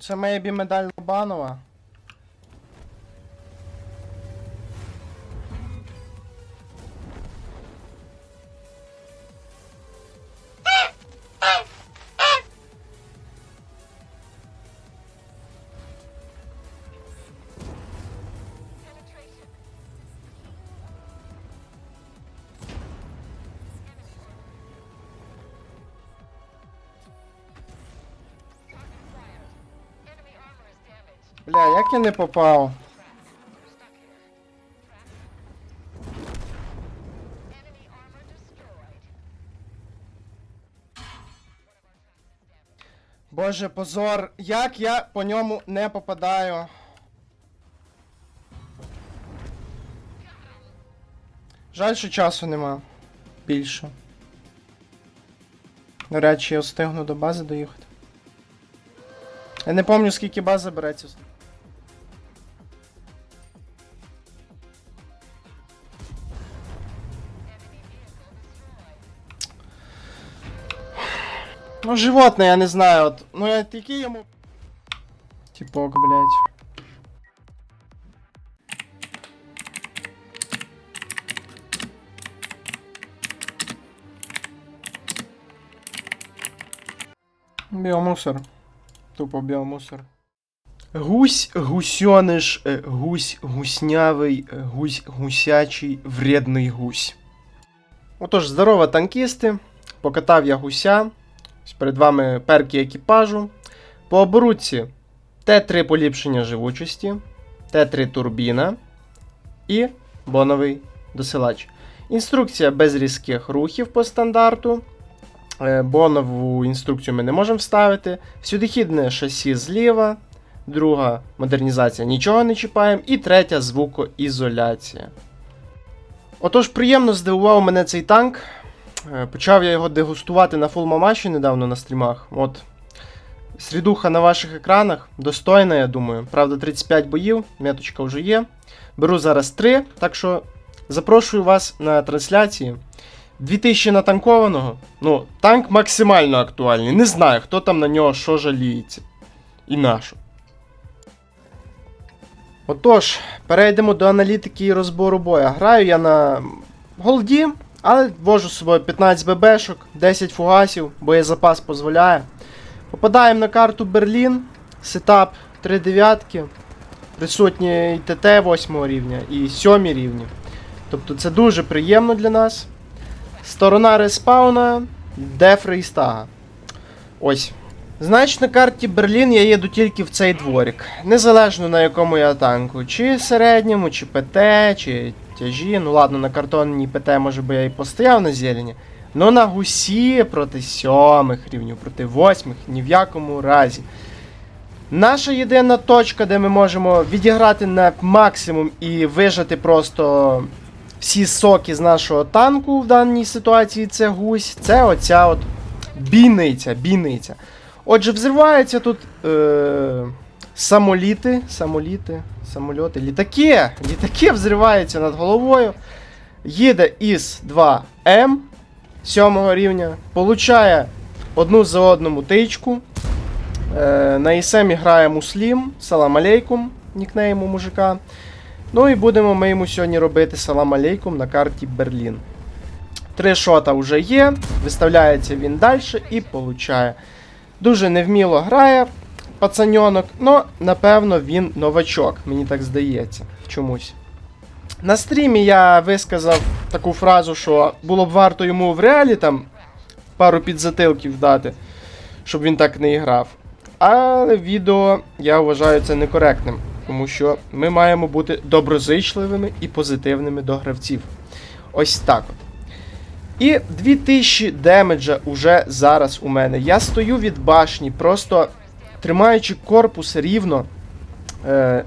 Це мейбі медаль Лобанова. Бля, як я не попав? Боже, позор, як я по ньому не попадаю. Жаль, що часу нема. Більше. До речі, я встигну до бази доїхати. Я не пам'ятаю, скільки база береться. Ну, животне, я не знаю, от. Ну, я який йому. Типок, блядь. Біомусор. Тупо біомусор. Гусь, гусьониш, е, гусь, гуснявий, е, гусь, гусячий, вредний гусь. Отож, здорово, танкісти. Покатав я гуся. Перед вами перки екіпажу. По оборудці Т3 поліпшення живучості, Т3 турбіна і боновий досилач. Інструкція без різких рухів по стандарту. Е, Бонову інструкцію ми не можемо вставити. Сюдихідне шасі зліва. Друга модернізація нічого не чіпаємо. І третя звукоізоляція. Отож, приємно здивував мене цей танк. Е, Почав я його дегустувати на фулмамаші недавно на стрімах. От. Срідуха на ваших екранах. Достойна, я думаю. Правда, 35 боїв, меточка вже є. Беру зараз 3, так що запрошую вас на трансляції. 2000 натанкованого. Ну, танк максимально актуальний. Не знаю, хто там на нього що жаліється. І на. Отож, перейдемо до аналітики і розбору боя. Граю я на голді, але ввожу з собою 15 ББшок, 10 фугасів, боєзапас дозволяє. Попадаємо на карту Берлін, сетап 3 дев'ятки, присутні і ТТ 8 рівня, і 7 рівні. Тобто це дуже приємно для нас. Сторона респауна, деф рейстага. Ось. Значить, на карті Берлін я їду тільки в цей дворик. Незалежно на якому я танку. Чи середньому, чи ПТ, чи тяжі. Ну ладно, на картонній ПТ, може би я і постояв на зелені. Ну на гусі проти сьомих рівнів, проти восьмих, ні в якому разі. Наша єдина точка, де ми можемо відіграти на максимум і вижати просто всі соки з нашого танку в даній ситуації, це гусь. Це оця от бійниця, бійниця. Отже, взриваються тут е, самоліти, самоліти, самольоти, літаки. Літаки взриваються над головою. Їде із 2М 7 рівня, получає одну за одному тичку. Е, на ІСМі грає Муслім, салам алейкум, нікнейм у мужика. Ну і будемо ми йому сьогодні робити салам алейкум на карті Берлін. Три шота вже є, виставляється він далі і получає. Дуже невміло грає пацаньонок, але напевно він новачок, мені так здається. Чомусь. На стрімі я висказав таку фразу, що було б варто йому в реалі там пару підзатилків дати, щоб він так не грав. Але відео я вважаю це некоректним, тому що ми маємо бути доброзичливими і позитивними до гравців. Ось так от. І 2000 демеджа уже зараз у мене. Я стою від башні, просто тримаючи корпус рівно. Е,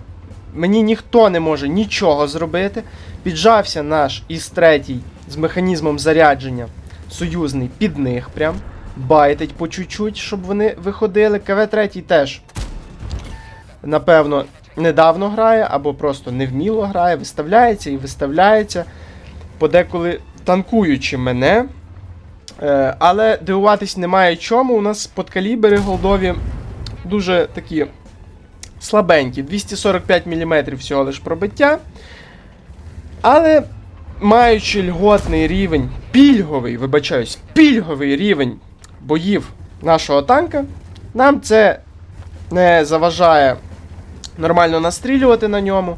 мені ніхто не може нічого зробити. Піджався наш із третій з механізмом зарядження союзний під них прям. Байтить по чуть-чуть, щоб вони виходили. КВ-3 теж, напевно, недавно грає, або просто невміло грає, виставляється і виставляється. Подеколи танкуючи мене. Е, але дивуватись немає чому. У нас подкалібери голдові дуже такі слабенькі. 245 мм всього лиш пробиття. Але маючи льготний рівень, пільговий, вибачаюсь, пільговий рівень боїв нашого танка, нам це не заважає нормально настрілювати на ньому.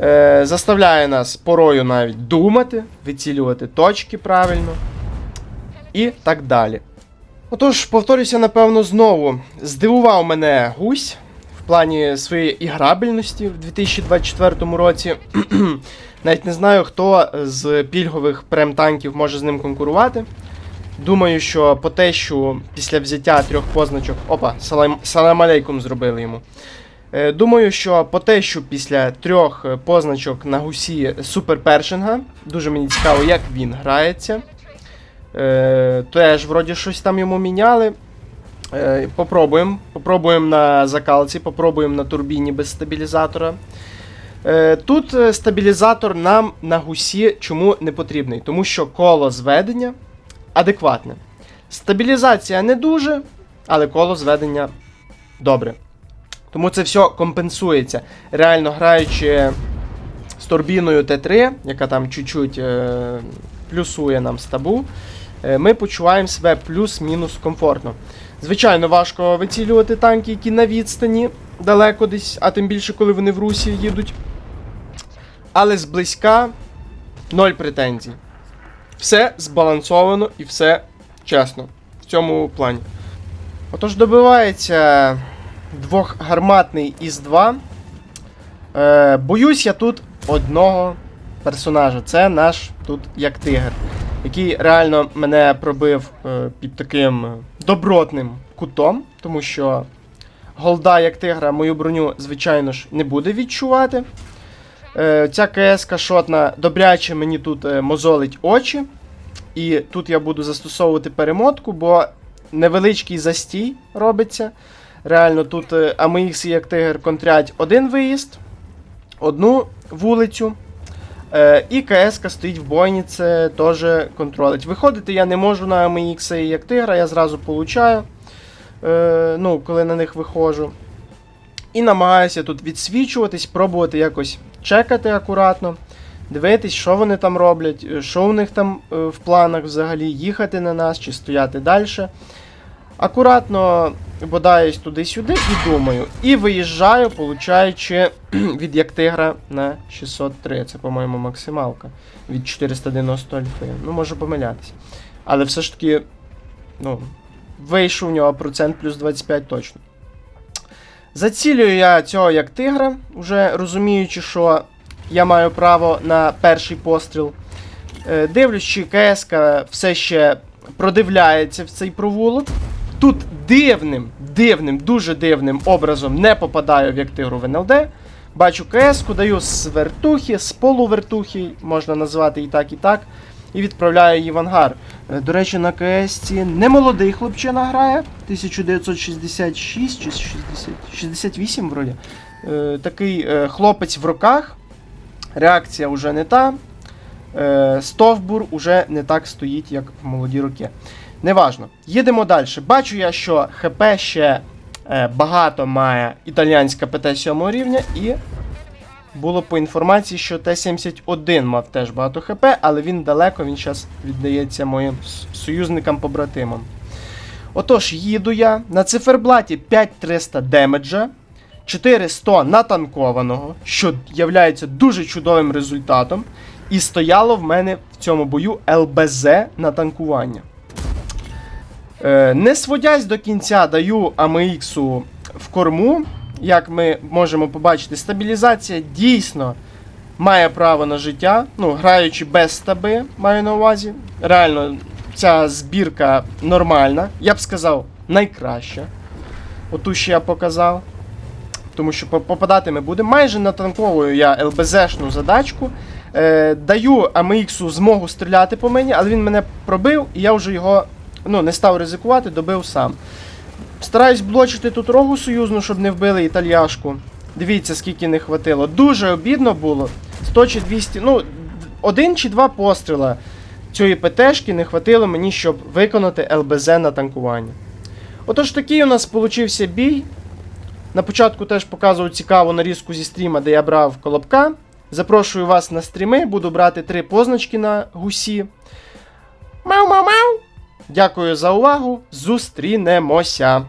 Е, заставляє нас порою навіть думати, вицілювати точки правильно і так далі. Отож, повторюся, напевно, знову. Здивував мене гусь в плані своєї іграбельності в 2024 році. Навіть не знаю, хто з пільгових прем-танків може з ним конкурувати. Думаю, що по те, що після взяття трьох позначок. Опа, салам, салам алейкум зробили йому. Е, Думаю, що по те, що після трьох позначок на гусі суперпершинга, дуже мені цікаво, як він грається. Е, теж вроді щось там йому міняли. Е, попробуємо. Попробуємо на закалці, попробуємо на турбіні без стабілізатора. Е, тут е, стабілізатор нам на гусі чому не потрібний? Тому що коло зведення адекватне. Стабілізація не дуже, але коло зведення добре. Тому це все компенсується. Реально граючи з турбіною Т3, яка там чуть-чуть плюсує нам стабу, ми почуваємо себе плюс-мінус комфортно. Звичайно, важко вицілювати танки, які на відстані далеко десь, а тим більше, коли вони в русі їдуть. Але зблизька ноль претензій. Все збалансовано і все чесно в цьому плані. Отож, добивається двохгарматний із 2. Е, боюсь я тут одного персонажа. Це наш тут як тигр, який реально мене пробив е, під таким добротним кутом, тому що голда як тигра мою броню, звичайно ж, не буде відчувати. Е, ця КС шотна добряче мені тут е, мозолить очі. І тут я буду застосовувати перемотку, бо невеличкий застій робиться. Реально, тут е, і як тигр контрять один виїзд, одну вулицю. Е, і КС стоїть в бойні, це теж контролить. Виходити я не можу на і як тигра, я зразу получаю, е, ну, коли на них виходжу. І намагаюся тут відсвічуватись, пробувати якось чекати акуратно, дивитись, що вони там роблять, е, що у них там в планах взагалі, їхати на нас чи стояти далі. Акуратно бодаюсь туди-сюди і думаю. І виїжджаю, получаючи від як тигра на 603. Це, по-моєму, максималка. Від 490 альфи. Ну, можу помилятися. Але все ж таки, ну, вийшов у нього процент плюс 25 точно. Зацілюю я цього як тигра, вже розуміючи, що я маю право на перший постріл. Е, Дивлюсь, чи КС все ще продивляється в цей провулок. Тут дивним, дивним, дуже дивним образом не попадаю в як тигру в НЛД. Бачу КС-ку, даю з вертухи, з полувертухи, можна назвати і так, і так. І відправляю її в ангар. Е, До речі, на КС немолодий хлопчина грає. 1966 чи 60, 68 вроді. Е, такий е, хлопець в руках. Реакція вже не та. Е, стовбур уже не так стоїть, як в молоді роки. Неважно. Їдемо далі. Бачу я, що ХП ще е, багато має італіянська ПТ 7 рівня, і було по інформації, що Т-71 мав теж багато ХП, але він далеко, він зараз віддається моїм союзникам-побратимам. Отож, їду я на циферблаті 5300 демеджа, 400 натанкованого, що є дуже чудовим результатом. І стояло в мене в цьому бою ЛБЗ на танкування. Е, не сводясь до кінця, даю АМХ в корму. Як ми можемо побачити, стабілізація дійсно має право на життя. Ну, граючи без стаби, маю на увазі. Реально, ця збірка нормальна. Я б сказав, найкраща. Оту що я показав. Тому що попадати ми будемо. Майже натанковую я ЛБЗшну задачку. Е, даю АМХу змогу стріляти по мені, але він мене пробив, і я вже його ну, не став ризикувати, добив сам. Стараюсь блочити тут рогу союзну, щоб не вбили італьяшку. Дивіться, скільки не хватило. Дуже обідно було. 100 чи 200, ну, один чи два постріла цієї ПТшки не хватило мені, щоб виконати ЛБЗ на танкування. Отож, такий у нас получився бій. На початку теж показував цікаву нарізку зі стріма, де я брав колобка. Запрошую вас на стріми, буду брати три позначки на гусі. Мау-мау-мау! Дякую за увагу. Зустрінемося!